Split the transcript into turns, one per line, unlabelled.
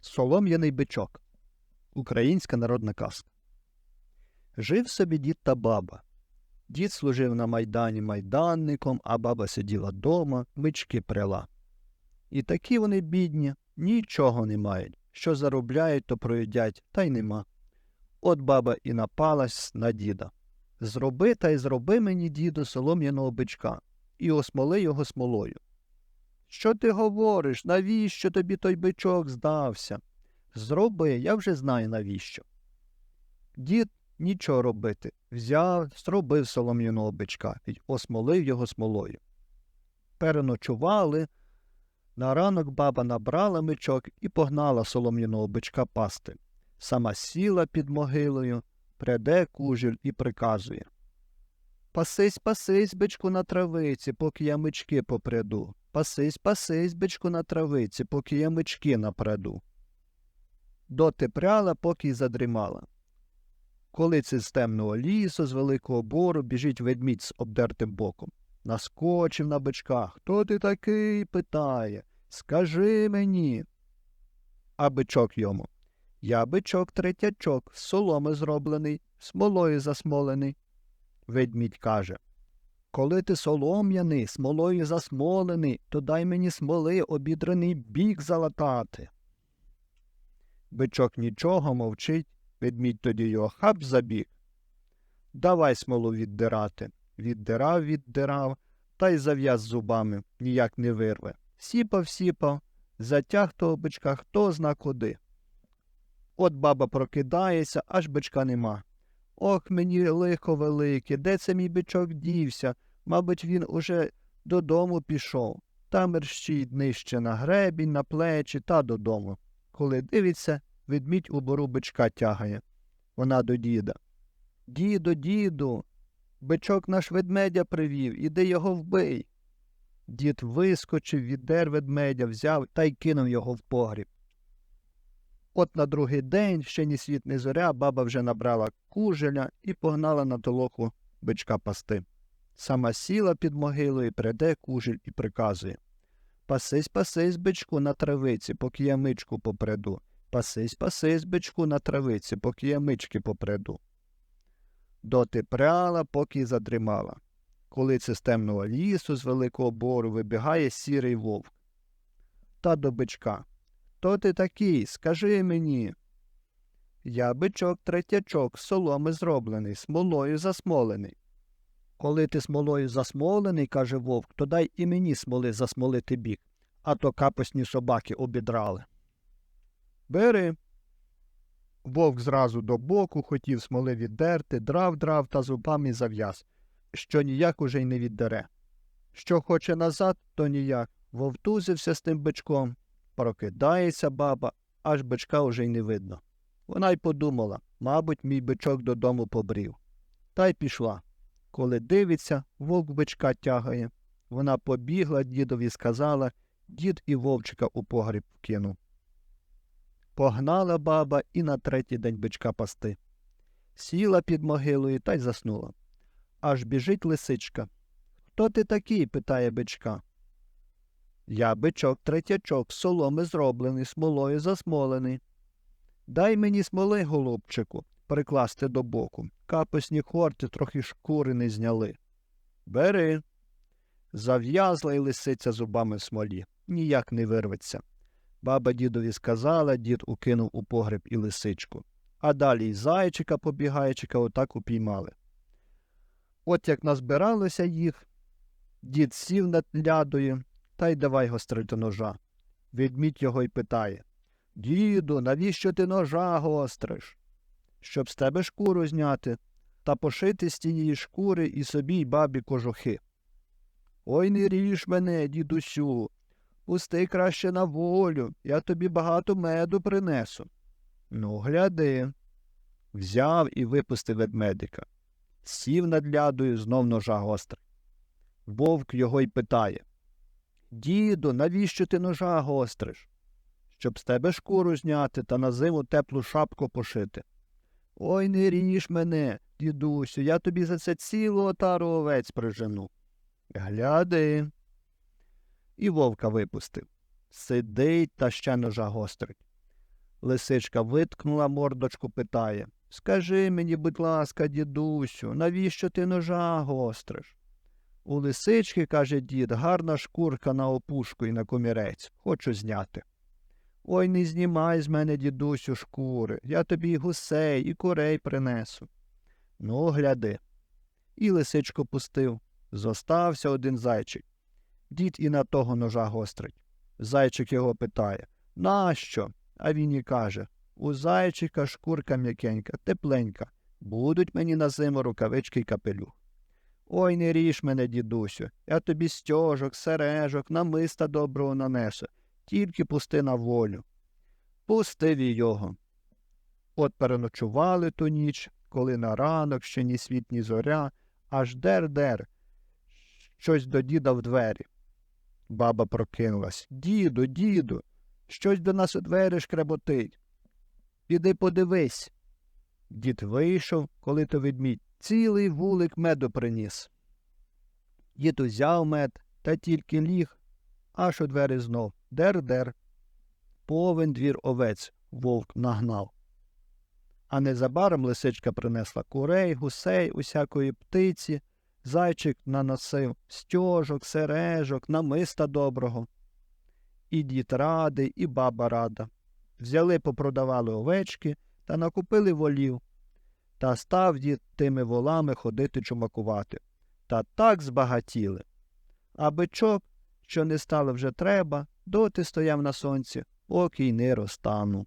Солом'яний бичок. Українська народна казка. Жив собі дід та баба. Дід служив на майдані майданником, а баба сиділа дома, бички пряла. І такі вони бідні, нічого не мають. Що заробляють, то проїдять, та й нема. От баба і напалась на діда. Зроби та й зроби мені, діду, солом'яного бичка, і осмоли його смолою. Що ти говориш? Навіщо тобі той бичок здався? Зроби, я вже знаю навіщо. Дід нічого робити. Взяв, зробив солом'яного бичка і осмолив його смолою. Переночували. На ранок баба набрала мечок і погнала солом'яного бичка пасти. Сама сіла під могилою, преде кужіль і приказує. Пасись, пасись, бичку на травиці, поки я мички попряду. Пасись, пасись, бичку на травиці, поки я мички напраду. Доти пряла, поки й задрімала. Коли це з темного лісу, з великого бору, біжить ведмідь з обдертим боком. Наскочив на бичка. Хто ти такий? питає. Скажи мені. А бичок йому. Я бичок третячок, з соломи зроблений, смолою засмолений. Ведмідь каже. Коли ти солом'яний, смолою засмолений, то дай мені смоли обідраний бік залатати. Бичок нічого мовчить, ведмідь тоді його хап забіг. Давай смолу віддирати. Віддирав, віддирав, та й зав'яз зубами, ніяк не вирве. Сіпав, сіпав, затяг того бичка хто зна куди. От баба прокидається, аж бичка нема. Ох, мені лихо велике, де це мій бичок дівся? Мабуть, він уже додому пішов. Та мерщить нижче на гребінь, на плечі та додому. Коли дивиться, ведмідь у бору бичка тягає. Вона до діда. Діду, діду, бичок наш ведмедя привів, іди його вбий. Дід вискочив, віддер ведмедя, взяв та й кинув його в погріб. От на другий день, ще ні світ, ні зоря, баба вже набрала кужеля і погнала на толоку бичка пасти. Сама сіла під могилою, преде кужель і приказує Пасись, пасись, бичку, на травиці, поки я мичку попреду. Пасись, пасись, бичку, на травиці, поки я мички попреду. Доти пряла, поки й задрімала. Коли це з лісу, з великого бору, вибігає сірий вовк. Та до бичка. Хто ти такий? Скажи мені. Я бичок третячок, соломи зроблений, смолою засмолений. Коли ти смолою засмолений, каже вовк, то дай і мені смоли засмолити бік, а то капосні собаки обідрали. Бери. Вовк зразу до боку хотів смоли віддерти, драв драв та зубами зав'яз, що ніяк уже й не віддере. Що хоче назад, то ніяк. Вовтузився з тим бичком. Прокидається баба, аж бичка уже й не видно. Вона й подумала, мабуть, мій бичок додому побрів. Та й пішла. Коли дивиться, вовк бичка тягає. Вона побігла дідові сказала, дід і вовчика у погріб вкинув. Погнала баба і на третій день бичка пасти. Сіла під могилою та й заснула. Аж біжить лисичка. Хто ти такий? питає бичка. Я бичок третячок, соломи зроблений, смолою засмолений. Дай мені смоли, голубчику, прикласти до боку. Капусні хорти трохи шкури не зняли. Бери. Зав'язла й лисиця зубами в смолі. Ніяк не вирветься. Баба дідові сказала, дід укинув у погреб і лисичку. А далі й зайчика побігайчика отак упіймали. От як назбиралося їх, дід сів над лядою та й давай гострити ножа. Відмідь його й питає Діду, навіщо ти ножа гостриш? Щоб з тебе шкуру зняти та пошити з тієї шкури і собі й бабі кожухи. Ой не ріж мене, дідусю, пусти краще на волю, я тобі багато меду принесу. Ну, гляди. Взяв і випустив ведмедика. Сів над лядою знов ножа гострий. Вовк його й питає Діду, навіщо ти ножа гостриш? Щоб з тебе шкуру зняти та на зиму теплу шапку пошити. Ой не ріж мене, дідусю, я тобі за це цілу отару овець прижену. Гляди. І вовка випустив. Сидить та ще ножа гострить. Лисичка виткнула мордочку, питає Скажи мені, будь ласка, дідусю, навіщо ти ножа гостриш? У лисички, каже дід, гарна шкурка на опушку і на комірець. Хочу зняти. Ой, не знімай з мене, дідусю, шкури. Я тобі і гусей, і курей принесу. Ну, гляди. І лисичку пустив. Зостався один зайчик. Дід і на того ножа гострить. Зайчик його питає Нащо? А він і каже У зайчика шкурка м'якенька, тепленька. Будуть мені на зиму рукавички й капелюх. Ой, не ріж мене, дідусю, я тобі стьожок, сережок, намиста доброго нанесу, тільки пусти на волю. Пустив і його. От переночували ту ніч, коли на ранок ще ні світ, ні зоря, аж дер-дер, щось до діда в двері. Баба прокинулась. Діду, діду, щось до нас у двері шкреботить. Піди подивись. Дід вийшов, коли то ведмідь, цілий вулик меду приніс. Дід узяв мед та тільки ліг, аж у двері знов дер-дер. Повен двір овець вовк нагнав. А незабаром лисичка принесла курей, гусей, усякої птиці, зайчик наносив стьожок, сережок, намиста доброго. І дід радий, і баба рада. Взяли, попродавали овечки та накупили волів. Та став дід тими волами ходити чумакувати. Та так збагатіли. А бичок, що не стало вже треба, доти стояв на сонці, поки й не розтанув.